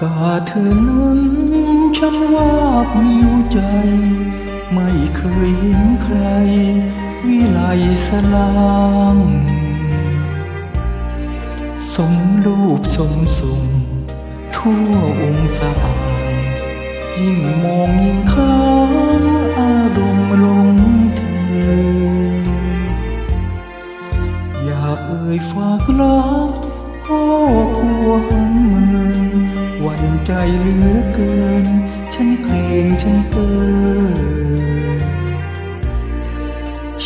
อนั้นฉันวาบมิวใจ ไม่เคยเห็นใคร วิไลสลางสมรูปสมสุงทั่วองศายิ่งมองยิ่งค้า เหลือเกิน ฉันเกรงฉันเกิน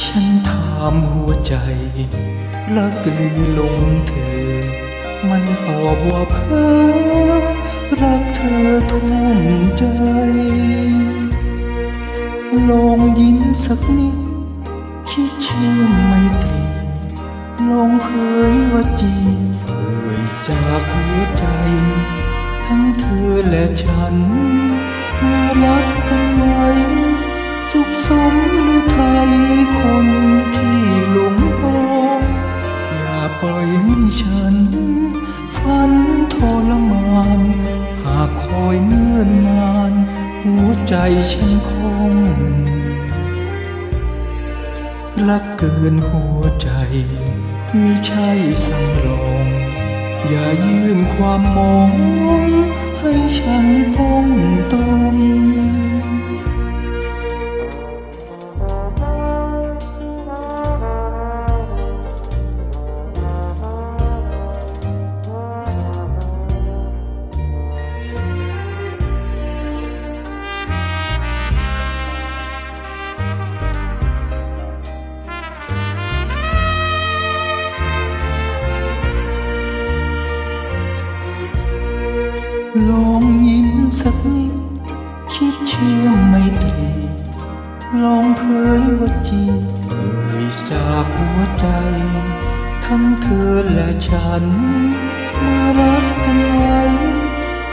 ฉันถามหัวใจลักลือลงเธอ มันตอบว่าเพ้อรักเธอทุ่มใจ ลองยิ้มสักนิด คิดเชื่อไม่ตรีลองเผยว่าจีเอ่ยจากหัวใจ ทั้งเธอและฉันมารักกันไว้สุขสมหรือไทยคนที่หลงมองอย่าปล่อยให้ฉัน ฝันทรมาน หากคอยเนื่อนนาน หัวใจฉันคงรักเกินหัวใจมิใช่สั่งรอง อย่ายื่นความมอง ให้ฉัน สักนิด คิดเชื่อมไม่ตรีลองเผยว่าจีเอ่ยจากหัวใจ ทั้งเธอและฉัน มารักกันไว้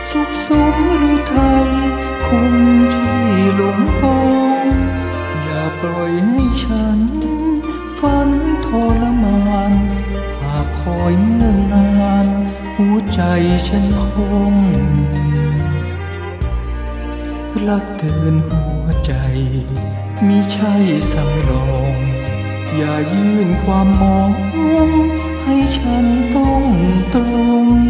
สุขสมหรือไทย คนที่หลงปองอย่าปล่อยให้ฉัน ฝันทรมานหากคอยเงื่อนนาน หัวใจฉันคง ลักเกินหัวใจ มิใช่สำรอง อย่ายื่นความมอง ให้ฉันต้องตรง